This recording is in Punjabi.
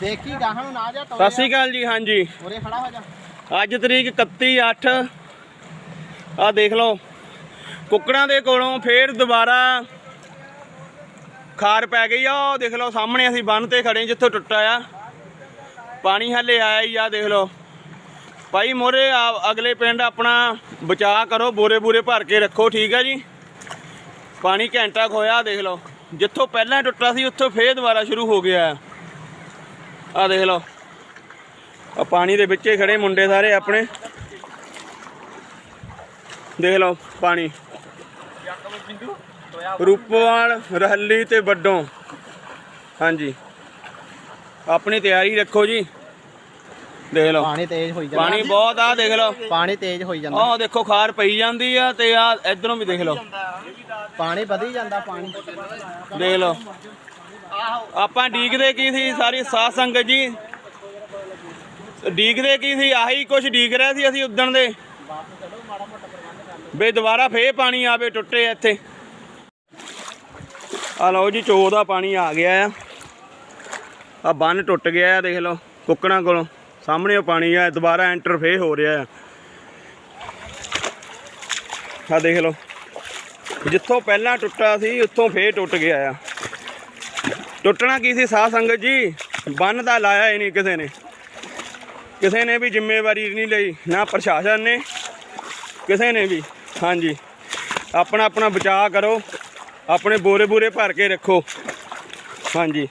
ਦੇਖੀ ਗਾਹਾਂ ਨੂੰ ਨਾ ਜਾ ਸਤਿ ਸ਼੍ਰੀ ਅਕਾਲ ਜੀ ਹਾਂਜੀ। ਉਰੇ ਖੜਾ ਹੋ ਜਾ। ਅੱਜ ਤਰੀਕ 31 8 ਆ ਦੇਖ ਲਓ ਕੁੱਕੜਾਂ ਦੇ ਕੋਲੋਂ ਫੇਰ ਦੁਬਾਰਾ ਖਾਰ ਪੈ ਗਈ ਆ। ਉਹ ਦੇਖ ਲਓ ਸਾਹਮਣੇ ਅਸੀਂ ਬੰਨ ਤੇ ਖੜੇ ਜਿੱਥੋਂ ਟੁੱਟਾ ਆ। ਪਾਣੀ ਹੱਲੇ ਆਇਆ ਹੀ ਆ ਦੇਖ ਲਓ। ਭਾਈ ਮੋਰੇ ਅਗਲੇ ਪਿੰਡ ਆਪਣਾ ਬਚਾਅ ਕਰੋ ਬੋਰੇ ਬੂਰੇ ਭਰ ਕੇ ਰੱਖੋ ਠੀਕ ਆ ਜੀ? ਪਾਣੀ ਘੰਟਾ ਖੋਇਆ ਦੇਖ ਲਓ। ਜਿੱਥੋਂ ਪਹਿਲਾਂ ਟੁੱਟਾ ਸੀ ਉੱਥੋਂ ਫੇਰ ਦੁਬਾਰਾ ਸ਼ੁਰੂ ਹੋ ਗਿਆ। ਆ ਦੇਖ ਲਓ। ਆ ਪਾਣੀ ਦੇ ਵਿੱਚ ਖੜੇ ਮੁੰਡੇ ਸਾਰੇ ਆਪਣੇ। ਦੇਖ ਲਓ ਪਾਣੀ। ਰੂਪਵਾਲ ਰਹੱਲੀ ਤੇ ਵੱਡੋਂ। ਹਾਂਜੀ। ਆਪਣੀ ਤਿਆਰੀ ਰੱਖੋ ਜੀ। ਦੇਖ ਲਓ। ਪਾਣੀ ਤੇਜ਼ ਹੋਈ ਜਾਂਦਾ। ਪਾਣੀ ਬਹੁਤ ਆ ਦੇਖ ਲਓ। ਪਾਣੀ ਤੇਜ਼ ਹੋਈ ਜਾਂਦਾ। ਆਹ ਦੇਖੋ ਖਾਰ ਪਈ ਜਾਂਦੀ ਆ ਤੇ ਆ ਇਧਰੋਂ ਵੀ ਦੇਖ ਲਓ। ਪਾਣੀ ਵਧੀ ਜਾਂਦਾ ਪਾਣੀ। ਦੇਖ ਲਓ। ਆਪਾਂ ਡੀਕਦੇ ਕੀ ਸੀ? ਸਾਰੀ ਸਾਧ ਸੰਗਤ ਜੀ। ਡੀਕਦੇ ਕੀ ਸੀ? ਆਹੀ ਕੁਝ ਡੀਕ ਰਿਹਾ ਸੀ ਅਸੀਂ ਉਦਣ ਦੇ। ਬੇ ਦੁਬਾਰਾ ਫੇਰ ਪਾਣੀ ਆਵੇ, ਟੁੱਟੇ ਇੱਥੇ। ਆ ਲਓ ਜੀ ਚੋ ਦਾ ਪਾਣੀ ਆ ਗਿਆ ਆ। ਆ ਬੰਨ ਟੁੱਟ ਗਿਆ ਆ, ਦੇਖ ਲਓ, ਕੁੱਕੜਾਂ ਕੋਲੋਂ। ਸਾਹਮਣੇ ਉਹ ਪਾਣੀ ਆ, ਦੁਬਾਰਾ ਐਂਟਰ ਫੇਰ ਹੋ ਰਿਹਾ ਆ। ਆ ਦੇਖ ਲਓ, ਜਿੱਥੋਂ ਪਹਿਲਾਂ ਟੁੱਟਾ ਸੀ, ਉੱਥੋਂ ਫੇਰ ਟੁੱਟ ਗਿਆ ਆ। ਟੁੱਟਣਾ ਕੀ ਸੀ ਸਾਧ ਸੰਗਤ ਜੀ? ਬੰਨ ਤਾਂ ਲਾਇਆ ਹੀ ਨਹੀਂ ਕਿਸੇ ਨੇ। ਕਿਸੇ ਨੇ ਵੀ ਜ਼ਿੰਮੇਵਾਰੀ ਨਹੀਂ ਲਈ, ਨਾ ਪ੍ਰਸ਼ਾਸਨ ਨੇ, ਕਿਸੇ ਨੇ ਵੀ। ਹਾਂਜੀ। ਆਪਣਾ ਆਪਣਾ ਬਚਾਅ ਕਰੋ, ਆਪਣੇ ਬੋਰੇ ਬੂਰੇ ਭਰ ਕੇ ਰੱਖੋ। ਹਾਂਜੀ।